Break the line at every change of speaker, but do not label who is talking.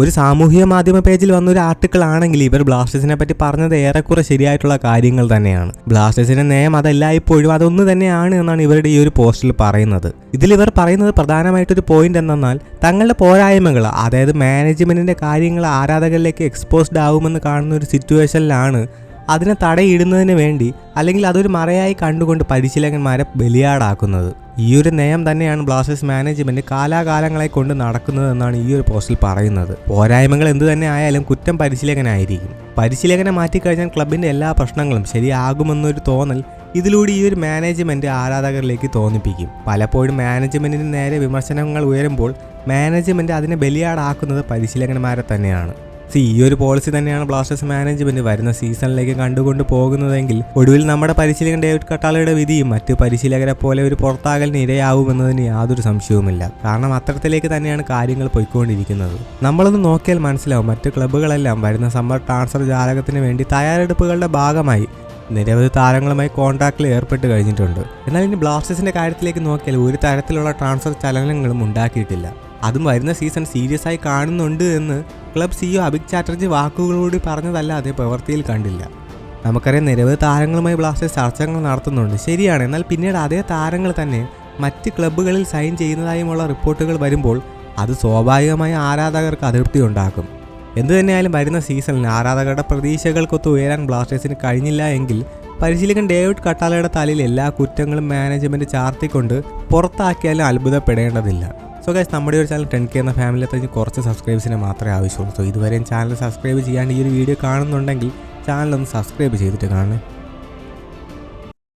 ഒരു സാമൂഹിക മാധ്യമ പേജിൽ വന്ന ഒരു ആർട്ടിക്കിൾ ആണെങ്കിൽ ഇവർ ബ്ലാസ്റ്റേഴ്സിനെ പറ്റി പറഞ്ഞത് ഏറെക്കുറെ ശരിയായിട്ടുള്ള കാര്യങ്ങൾ തന്നെയാണ്. ബ്ലാസ്റ്റേഴ്സിന്റെ നയം അതെല്ലായ്പ്പോഴും അതൊന്നു തന്നെയാണ് എന്നാണ് ഇവരുടെ ഈ ഒരു പോസ്റ്റിൽ പറയുന്നത്. ഇതിൽ ഇവർ പറയുന്നത് പ്രധാനമായിട്ടൊരു പോയിന്റ് എന്തെന്നാൽ തങ്ങളുടെ പോരായ്മകൾ അതായത് മാനേജ്മെന്റിന്റെ കാര്യങ്ങൾ ആരാധകരിലേക്ക് എക്സ്പോസ്ഡ് ആവുമെന്ന് കാണുന്ന ഒരു സിറ്റുവേഷനിലാണ് അതിനെ തടയിടുന്നതിന് വേണ്ടി അല്ലെങ്കിൽ അതൊരു മറയായി കണ്ടുകൊണ്ട് പരിശീലകന്മാരെ ബലിയാടാക്കുന്നത്. ഈ ഒരു നയം തന്നെയാണ് ബ്ലാസ്റ്റേഴ്സ് മാനേജ്മെന്റ് കാലാകാലങ്ങളെ കൊണ്ട് നടക്കുന്നത് എന്നാണ് ഈ ഒരു പോസ്റ്റിൽ പറയുന്നത്. പോരായ്മകൾ എന്തു തന്നെ ആയാലും കുറ്റം പരിശീലകനായിരിക്കും. പരിശീലകനെ മാറ്റിക്കഴിഞ്ഞാൽ ക്ലബിന്റെ എല്ലാ പ്രശ്നങ്ങളും ശരിയാകുമെന്നൊരു തോന്നൽ ഇതിലൂടെ ഈ ഒരു മാനേജ്മെന്റ് ആരാധകരിലേക്ക് തോന്നിപ്പിക്കും. പലപ്പോഴും മാനേജ്മെന്റിന് നേരെ വിമർശനങ്ങൾ ഉയരുമ്പോൾ മാനേജ്മെന്റ് അതിനെ ബലിയാടാക്കുന്നത് പരിശീലകന്മാരെ തന്നെയാണ്. സി ഈ ഒരു പോളിസി തന്നെയാണ് ബ്ലാസ്റ്റേഴ്സ് മാനേജ്മെന്റ് വരുന്ന സീസണിലേക്ക് കണ്ടുകൊണ്ട് പോകുന്നതെങ്കിൽ ഒടുവിൽ നമ്മുടെ പരിശീലകൻ ഡേവിഡ് കട്ടാലയുടെ വിധിയും മറ്റ് പരിശീലകരെ പോലെ ഒരു പുറത്താകലിന് ഇരയാവുമെന്നതിന് യാതൊരു സംശയവുമില്ല. കാരണം അത്തരത്തിലേക്ക് തന്നെയാണ് കാര്യങ്ങൾ പോയിക്കൊണ്ടിരിക്കുന്നത്. നമ്മളൊന്ന് നോക്കിയാൽ മനസ്സിലാവും മറ്റ് ക്ലബ്ബുകളെല്ലാം വരുന്ന സമ്മർ ട്രാൻസ്ഫർ ജാലകത്തിന് വേണ്ടി തയ്യാറെടുപ്പുകളുടെ ഭാഗമായി നിരവധി താരങ്ങളുമായി കോൺട്രാക്റ്റിൽ ഏർപ്പെട്ട് കഴിഞ്ഞിട്ടുണ്ട്. എന്നാൽ ഇനി ബ്ലാസ്റ്റേഴ്സിന്റെ കാര്യത്തിലേക്ക് നോക്കിയാൽ ഒരു തരത്തിലുള്ള ട്രാൻസ്ഫർ ചലനങ്ങളും ഉണ്ടാക്കിയിട്ടില്ല. അതും വരുന്ന സീസൺ സീരിയസ് ആയി കാണുന്നുണ്ട് എന്ന് ക്ലബ് സിഇഒ അഭിക് ചാറ്റർജി വാക്കുകളോട് പറഞ്ഞതല്ലാതെ പ്രവൃത്തിയിൽ കണ്ടില്ല. നമുക്കറിയാം നിരവധി താരങ്ങളുമായി ബ്ലാസ്റ്റേഴ്സ് ചർച്ചകൾ നടത്തുന്നുണ്ട്. ശരിയാണ്. എന്നാൽ പിന്നീട് അതേ താരങ്ങൾ തന്നെ മറ്റ് ക്ലബ്ബുകളിൽ സൈൻ ചെയ്യുന്നതായുമുള്ള റിപ്പോർട്ടുകൾ വരുമ്പോൾ അത് സ്വാഭാവികമായി ആരാധകർക്ക് അതൃപ്തി ഉണ്ടാക്കും. എന്തു തന്നെയായാലും വരുന്ന സീസണിൽ ആരാധകരുടെ പ്രതീക്ഷകൾക്കൊത്ത് ഉയരാൻ ബ്ലാസ്റ്റേഴ്സിന് കഴിഞ്ഞില്ല എങ്കിൽ പരിശീലകൻ ഡേവിഡ് കട്ടാലയുടെ തലയിൽ എല്ലാ കുറ്റങ്ങളും മാനേജ്മെന്റ് ചാർത്തിക്കൊണ്ട് പുറത്താക്കിയാലും അത്ഭുതപ്പെടേണ്ടതില്ല. സോ ഗൈസ് നമ്മുടെ ഒരു ചാനൽ ടെൻ കെ എന്ന ഫാമിലി എത്തി കുറച്ച് സബ്സ്ക്രൈബേഴ്സിനെ മാത്രമേ ആവശ്യമുള്ളൂ. സോ ഇതുവരെയും ചാനൽ സബ്സ്ക്രൈബ് ചെയ്യാണ്ട് ഈ ഒരു വീഡിയോ കാണുന്നുണ്ടെങ്കിൽ ചാനൽ ഒന്ന് സബ്സ്ക്രൈബ് ചെയ്തിട്ട് കാണണേ